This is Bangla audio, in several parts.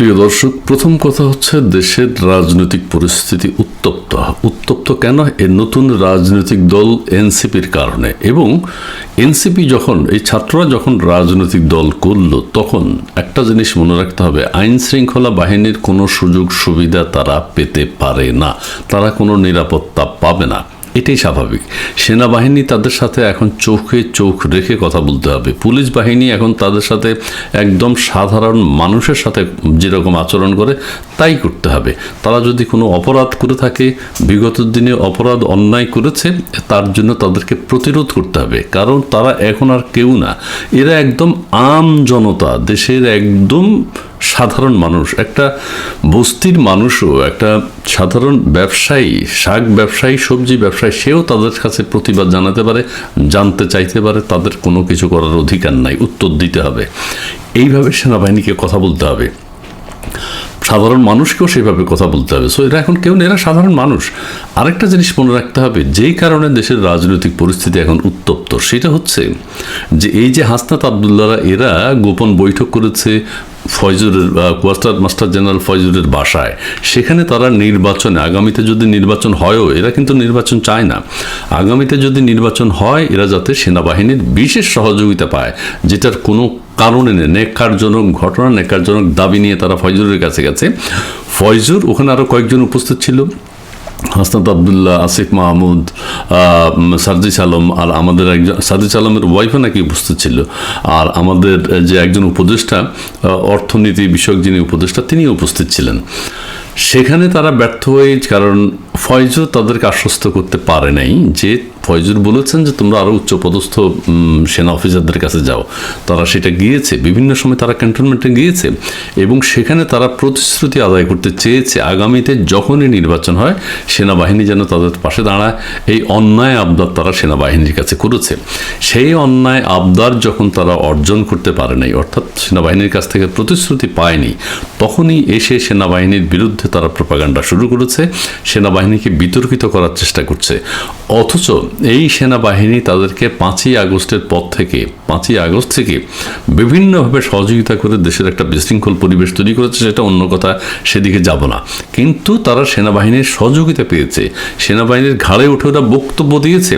প্রিয় দর্শক, প্রথম কথা হচ্ছে দেশের রাজনৈতিক পরিস্থিতি উত্তপ্ত। উত্তপ্ত কেন? এর নতুন রাজনৈতিক দল এনসিপির কারণে। এবং এনসিপি যখন, এই ছাত্ররা যখন রাজনৈতিক দল করল, তখন একটা জিনিস মনে রাখতে হবে, আইন শৃঙ্খলা বাহিনীর কোনো সুযোগ সুবিধা তারা পেতে পারে না। তারা কোনো নিরাপত্তা পাবে না। এটাই স্বাভাবিক। সেনাবাহিনী তাদের সাথে এখন চোখে চোখ রেখে কথা বলতে হবে। পুলিশ বাহিনী এখন তাদের সাথে একদম সাধারণ মানুষের সাথে যেরকম আচরণ করে, তাই করতে হবে। তারা যদি কোনো অপরাধ করে থাকে, বিগত দিনে অপরাধ অন্যায় করেছে, তার জন্য তাদেরকে প্রতিরোধ করতে হবে। কারণ তারা এখন আর কেউ না। এরা একদম আম জনতা, দেশের একদম সাধারণ মানুষ, একটা বস্তির মানুষও, একটা সাধারণ ব্যবসায়ী, শাক ব্যবসায়ী, সবজি ব্যবসায়ী, সেও তাদের কাছে প্রতিবাদ জানাতে পারে, জানতে চাইতে পারে, তাদের কোনো কিছু করার অধিকার নাই, উত্তর দিতে হবে। এইভাবে সেনাবাহিনীকে কথা বলতে হবে। সাধারণ মানুষকেও সেভাবে কথা বলতে হবে। সো এরা এখন কেউ এরা সাধারণ মানুষ। আরেকটা জিনিস মনে রাখতে হবে, যেই কারণে দেশের রাজনৈতিক পরিস্থিতি এখন উত্তপ্ত, সেটা হচ্ছে যে, এই যে হাসনাত আবদুল্লারা এরা গোপন বৈঠক করেছে ফয়জুরের কোয়ার্টার মাস্টার জেনারেল ফয়জুরের বাসায়। সেখানে তারা নির্বাচনে, আগামীতে যদি নির্বাচন হয়ও, এরা কিন্তু নির্বাচন চায় না। আগামীতে যদি নির্বাচন হয়, এরা যাতে সেনাবাহিনীর বিশেষ সহযোগিতা পায়, যেটার কোনো কারণে নেই। নেকারজনক ঘটনা, নেকারজনক দাবি নিয়ে তারা ফয়জুরের কাছে গেছে। ফয়জুর ওখানে আরও কয়েকজন উপস্থিত ছিল। হাসনাত আবদুল্লাহ, আসিফ মাহমুদ সার্জিস আলম, আর আমাদের একজন সার্জিস আলমের ওয়াইফও নাকি উপস্থিত ছিল। আর আমাদের যে একজন উপদেষ্টা অর্থনীতি বিষয়ক যিনি উপদেষ্টা তিনি উপস্থিত ছিলেন। সেখানে তারা ব্যর্থ হয়ে, কারণ ফয়জও তাদেরকে আশ্বস্ত করতে পারে নাই যে ফয়জুর বলেছেন যে তোমরা আরও উচ্চপদস্থ সেনা অফিসারদের কাছে যাও। তারা সেটা গিয়েছে, বিভিন্ন সময় তারা ক্যান্টনমেন্টে গিয়েছে এবং সেখানে তারা প্রতিশ্রুতি আদায় করতে চেয়েছে। আগামীতে যখনই নির্বাচন হয়, সেনাবাহিনী যেন তাদের পাশে দাঁড়ায়। এই অন্যায় আবদার তারা সেনাবাহিনীর কাছে করেছে। সেই অন্যায় আবদার যখন তারা অর্জন করতে পারে নাই, অর্থাৎ সেনাবাহিনীর কাছ থেকে প্রতিশ্রুতি পায়নি, তখনই এসে সেনাবাহিনীর বিরুদ্ধে তারা প্রপাগান্ডা শুরু করেছে। সেনাবাহিনীকে বিতর্কিত করার চেষ্টা করছে। অথচ এই সেনাবাহিনী তাদেরকে পাঁচই আগস্টের পর থেকে পাঁচই আগস্ট থেকে বিভিন্নভাবে সহযোগিতা করে দেশের একটা বিশৃঙ্খল পরিবেশ তৈরি করেছে, সেটা অন্য কথা, সেদিকে যাব না। কিন্তু তারা সেনাবাহিনীর সহযোগিতা পেয়েছে, সেনাবাহিনীর ঘাড়ে উঠে ওরা বক্তব্য দিয়েছে।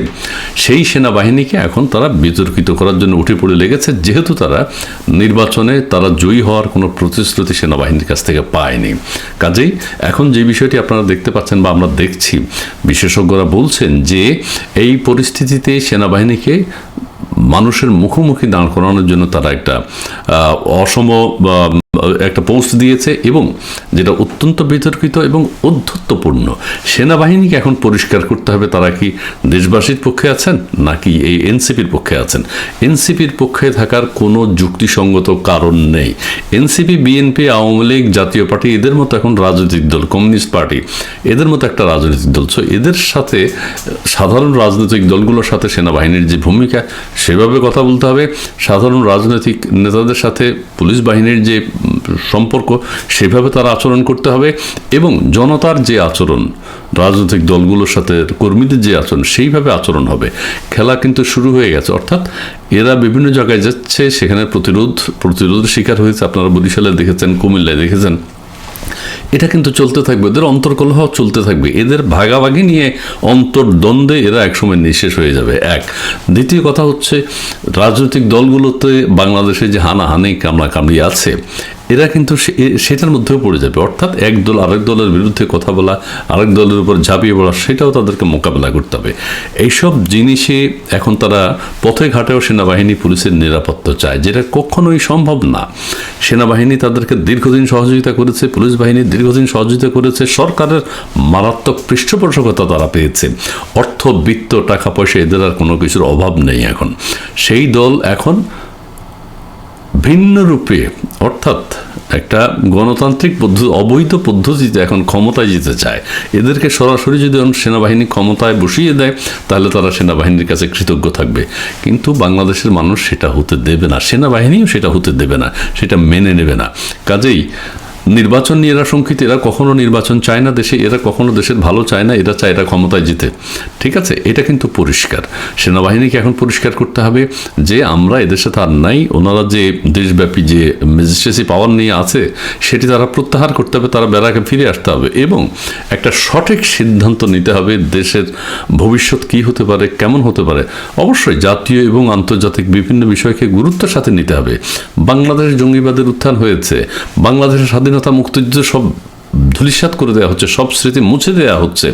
সেই সেনাবাহিনীকে এখন তারা বিতর্কিত করার জন্য উঠে পড়ে লেগেছে, যেহেতু তারা নির্বাচনে তারা জয়ী হওয়ার কোনো প্রতিশ্রুতি সেনাবাহিনীর কাছ থেকে পায়নি। কাজেই এখন যে বিষয়টি আপনারা দেখতে পাচ্ছেন বা আমরা দেখছি, বিশেষজ্ঞরা বলছেন যে এই পরিস্থিতিতে সেনাবাহিনীকে মানুষের মুখোমুখি দাঁড় করানোর জন্য তারা একটা অসম একটা পোস্ট দিয়েছে এবং যেটা অত্যন্ত বিতর্কিত এবং অধ্যত্বপূর্ণ, সেনাবাহিনীকে এখন পরিষ্কার করতে হবে তারা কি দেশবাসীর পক্ষে আছেন নাকি এই এনসিপির পক্ষে আছেন? এনসিপির পক্ষে থাকার কোনো যুক্তিসঙ্গত কারণ নেই। এনসিপি, বিএনপি, আওয়ামী লীগ জাতীয় পার্টি এদের মতো এখন রাজনৈতিক দল, কমিউনিস্ট পার্টি এদের মতো একটা রাজনৈতিক দল। সো এদের সাথে, সাধারণ রাজনৈতিক দলগুলোর সাথে সেনাবাহিনীর যে ভূমিকা, সেভাবে কথা বলতে হবে। সাধারণ রাজনৈতিক নেতাদের সাথে পুলিশ বাহিনীর যে সম্পর্ক, সেভাবে তার আচরণ করতে হবে এবং জনতার যে আচরণ, রাজনৈতিক দলগুলোর সাথে কর্মীদের যে আচরণ, সেইভাবে আচরণ হবে। খেলা কিন্তু শুরু হয়ে গেছে। অর্থাৎ এরা বিভিন্ন জায়গায় যাচ্ছে, সেখানে প্রতিরোধ, প্রতিরোধের শিকার হয়েছে। আপনারা বরিশালে দেখেছেন, কুমিল্লায় দেখেছেন। এটা কিন্তু চলতে থাকবে। এদের অন্তর্কলহ চলতে থাকবে। এদের ভাগাভাগি নিয়ে অন্তর্দ্বন্দ্বে এরা একসময় নিঃশেষ হয়ে যাবে। এক। দ্বিতীয় কথা হচ্ছে, রাজনৈতিক দলগুলোতে বাংলাদেশে যে হানাহানি কামড়াকামড়ি আছে এরা কিন্তু সেটার মধ্যেও পড়ে যাবে। অর্থাৎ এক দল আরেক দলের বিরুদ্ধে কথা বলা, আরেক দলের উপর ঝাঁপিয়ে পড়া, সেটাও তাদেরকে মোকাবেলা করতে হবে। এইসব জিনিসে এখন তারা পথে ঘাটেও সেনাবাহিনী পুলিশের নিরাপত্তা চায়, যেটা কখনোই সম্ভব না। সেনাবাহিনী তাদেরকে দীর্ঘদিন সহযোগিতা করেছে, পুলিশ বাহিনী দীর্ঘদিন সহযোগিতা করেছে, সরকারের মারাত্মক পৃষ্ঠপোষকতা তারা পেয়েছে। অর্থ, বিত্ত টাকা পয়সা এদের আর কোনো কিছুর অভাব নেই এখন। সেই দল এখন ভিন্ন রূপে, অর্থাৎ একটা গণতান্ত্রিক পদ্ধতি অবৈধ পদ্ধতিতে এখন ক্ষমতায় যেতে চায়। এদেরকে সরাসরি যদি সেনাবাহিনী ক্ষমতায় বসিয়ে দেয়, তাহলে তারা সেনাবাহিনীর কাছে কৃতজ্ঞ থাকবে। কিন্তু বাংলাদেশের মানুষ সেটা হতে দেবে না। সেনাবাহিনীও সেটা হতে দেবে না। সেটা মেনে নেবে না। কাজেই নির্বাচন নিয়ে এরা শঙ্কিত, এরা কখনো নির্বাচন চায় না দেশে, এরা কখনো দেশের ভালো চায় না, এরা চায় এরা ক্ষমতায় জিতে। ঠিক আছে? এটা কিন্তু পরিষ্কার। সেনাবাহিনীকে এখন পরিষ্কার করতে হবে যে আমরা এদের সাথে আর নাই, ওনারা যে দেশব্যাপী যে ম্যাজিস্ট্রেসি পাওয়ার নিয়ে আছে, সেটি তারা প্রত্যাহার করতে হবে, তারা বেড়াকে ফিরে আসতে হবে এবং একটা সঠিক সিদ্ধান্ত নিতে হবে দেশের ভবিষ্যৎ কি হতে পারে, কেমন হতে পারে। অবশ্যই জাতীয় এবং আন্তর্জাতিক বিভিন্ন বিষয়কে গুরুত্বের সাথে নিতে হবে। বাংলাদেশ জঙ্গিবাদের উত্থান হয়েছে, বাংলাদেশের স্বাধীনতা মুক্তিযুদ্ধ সব ধূলিসাৎ করে দেওয়া হচ্ছে, সব স্মৃতি মুছে দেওয়া হচ্ছে।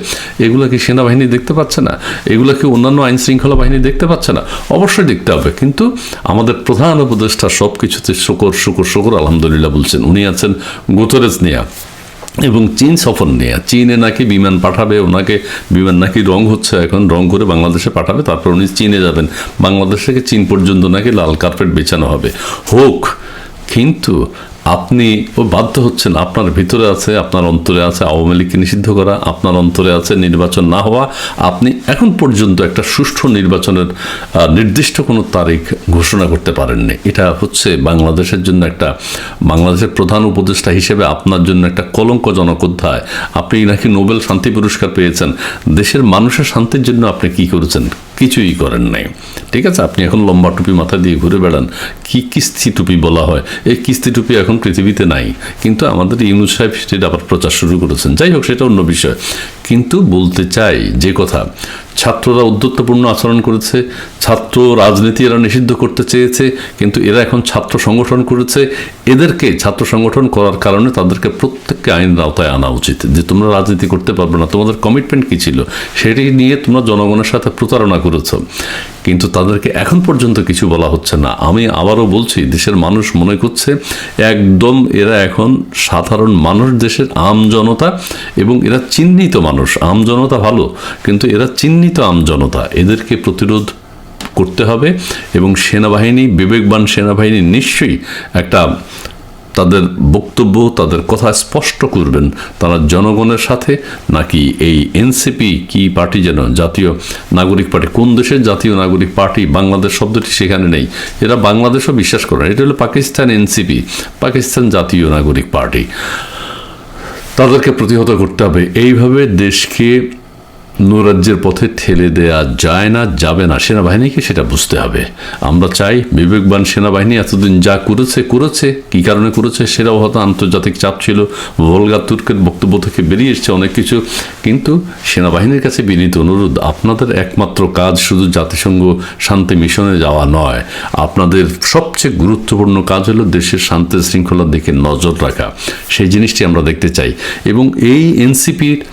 এগুলো কি সেনাবাহিনী দেখতে পাচ্ছে না? এগুলো কি অন্যান্য আইন শৃঙ্খলা বাহিনী দেখতে পাচ্ছে না? অবশ্যই দেখতে হবে। কিন্তু আমাদের প্রধান উপদেষ্টা সব কিছুতে শুকর শুকর শুকর, আলহামদুলিল্লাহ বলছেন। উনি আছেন গোতরেজ নিয়া এবং চীন সফর নিয়ে। চীনে নাকি বিমান পাঠাবে, ওনাকে বিমান নাকি রং হচ্ছে এখন, রং করে বাংলাদেশে পাঠাবে, তারপর উনি চীনে যাবেন। বাংলাদেশ থেকে চীন পর্যন্ত নাকি লাল কার্পেট বেছানো হবে। হোক, কিন্তু আপনি ও বাধ্য হচ্ছেন, আপনার ভিতরে আছে, আপনার অন্তরে আছে আওয়ামী লীগকে নিষিদ্ধ করা, আপনার অন্তরে আছে নির্বাচন না হওয়া, আপনি এখন পর্যন্ত একটা সুষ্ঠু নির্বাচনের নির্দিষ্ট কোনো তারিখ ঘোষণা করতে পারেননি। এটা হচ্ছে বাংলাদেশের জন্য একটা, বাংলাদেশের প্রধান উপদেষ্টা হিসেবে আপনার জন্য একটা কলঙ্কজনক অধ্যায়। আপনি নাকি নোবেল শান্তি পুরস্কার পেয়েছেন। দেশের মানুষের শান্তির জন্য আপনি কি করেছেন? কিছুই করেন নাই। ঠিক আছে? আপনি এখন লম্বা টুপি মাথা দিয়ে ঘুরে বেড়ান। কি কিস্তি টুপি বলা হয়? এই কিস্তি টুপি এখন পৃথিবীতে নাই। কিন্তু আমাদের ইউনুস সাহেব সেটা আবার প্রচার শুরু করেছেন। যাই হোক, সেটা অন্য বিষয়। কিন্তু বলতে চাই যে কথা ছাত্ররা উদ্যত্তপূর্ণ আচরণ করেছে, ছাত্র রাজনীতি এরা নিষিদ্ধ করতে চেয়েছে, কিন্তু এরা এখন ছাত্র সংগঠন করেছে। এদেরকে ছাত্র সংগঠন করার কারণে তাদেরকে প্রত্যেককে আইনের আওতায় আনা উচিত যে তোমরা রাজনীতি করতে পারবে না। তোমাদের কমিটমেন্ট কী ছিল? সেটি নিয়ে তোমরা জনগণের সাথে প্রতারণা করেছ। কিন্তু তাদেরকে এখন পর্যন্ত কিছু বলা হচ্ছে না। আমি আবারও বলছি, দেশের মানুষ মনে করছে, একদম এরা এখন সাধারণ মানুষ, দেশের আম জনতা এবং এরা চিহ্নিত মানুষ। আম জনতা ভালো, কিন্তু এরা চিহ্নিত আম জনতা এদেরকে প্রতিরোধ করতে হবে এবং সেনাবাহিনী, বিবেকবান সেনাবাহিনী নিশ্চয়ই একটা তাদের বক্তব্য, তাদের কথা স্পষ্ট করবেন। তারা জনগণের সাথে নাকি এই এনসিপি কি পার্টি যেন, জাতীয় নাগরিক পার্টি, কোন দেশের জাতীয় নাগরিক পার্টি, বাংলাদেশ শব্দটি সেখানে নেই। এরা বাংলাদেশও বিশ্বাস করে না। এটা হলো পাকিস্তান এনসিপি, পাকিস্তান জাতীয় নাগরিক পার্টি। তাদেরকে প্রতিহত করতে হবে। এইভাবে দেশকে নৈরাজ্যের পথে ঠেলে দেয়া যায় না, যাবে না। সেনাবাহিনীকে সেটা বুঝতে হবে। আমরা চাই বিবেকবান সেনাবাহিনী এতদিন যা করেছে করেছে, কি কারণে করেছে সেটাও হয়তো আন্তর্জাতিক চাপ ছিল। ভোলগা তুর্কের বক্তব্য থেকে বেরিয়ে এসছে অনেক কিছু। কিন্তু সেনাবাহিনীর কাছে বিনীত অনুরোধ, আপনাদের একমাত্র কাজ শুধু জাতিসংঘ শান্তি মিশনে যাওয়া নয়। আপনাদের সবচেয়ে গুরুত্বপূর্ণ কাজ হলো দেশের শান্তি শৃঙ্খলার দিকে নজর রাখা। সেই জিনিসটি আমরা দেখতে চাই। এবং এই এনসিপির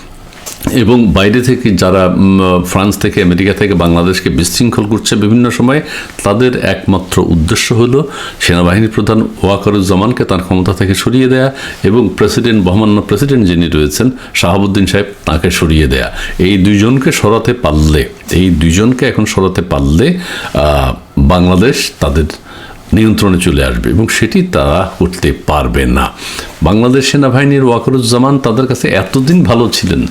এবং বাইরে থেকে যারা ফ্রান্স থেকে, আমেরিকা থেকে, বাংলাদেশকে বিশৃঙ্খল করছে বিভিন্ন সময়ে, তাদের একমাত্র উদ্দেশ্য হলো সেনাবাহিনী প্রধান ওয়াকারুজ্জামানকে তার ক্ষমতা থেকে সরিয়ে দেয়া এবং প্রেসিডেন্ট, মহামান্য প্রেসিডেন্ট যিনি রয়েছেন, শাহাবুদ্দিন সাহেব তাকে সরিয়ে দেয়া। এই দুইজনকে সরাতে পারলে, এই দুইজনকে এখন সরাতে পারলে বাংলাদেশ তাদের নিয়ন্ত্রণে চলে আসবে এবং সেটি তারা করতে পারবে না। বাংলাদেশ সেনাবাহিনীর ওয়াকরুজ্জামান তাদের কাছে এতদিন ভালো ছিলেন,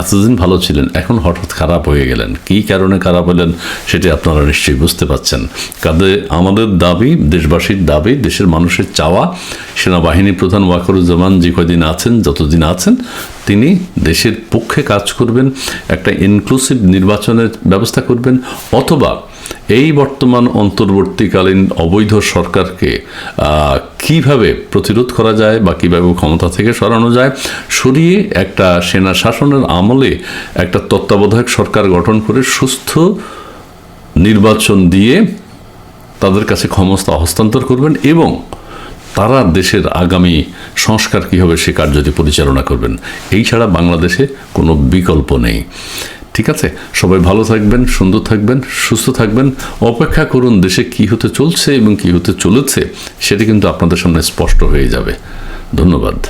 এতদিন ভালো ছিলেন, এখন হঠাৎ খারাপ হয়ে গেলেন। কী কারণে খারাপ হলেন সেটি আপনারা নিশ্চয়ই বুঝতে পারছেন। কাজে আমাদের দাবি, দেশবাসীর দাবি, দেশের মানুষের চাওয়া, সেনাবাহিনী প্রধান ওয়াকরুজ্জামান যে কদিন আছেন, যতদিন আছেন, তিনি দেশের পক্ষে কাজ করবেন, একটা ইনক্লুসিভ নির্বাচনের ব্যবস্থা করবেন, অথবা এই বর্তমান অন্তর্বর্তীকালীন অবৈধ সরকারকে কীভাবে প্রতিরোধ করা যায় বা কীভাবে ক্ষমতা থেকে সরানো যায়, সরিয়ে একটা সেনা শাসনের আমলে একটা তত্ত্বাবধায়ক সরকার গঠন করে সুস্থ নির্বাচন দিয়ে তাদের কাছে ক্ষমতা হস্তান্তর করবেন এবং তারা দেশের আগামী সংস্কার কী হবে সে কার্যটি পরিচালনা করবেন, এই ছাড়া বাংলাদেশে কোনো বিকল্প নেই। ঠিক আছে? সবাই ভালো থাকবেন, সুন্দর থাকবেন, সুস্থ থাকবেন। অপেক্ষা করুন দেশে কি হতে চলছে এবং কি হতে চলেছে, সেটি কিন্তু আপনাদের সামনে স্পষ্ট হয়ে যাবে। ধন্যবাদ।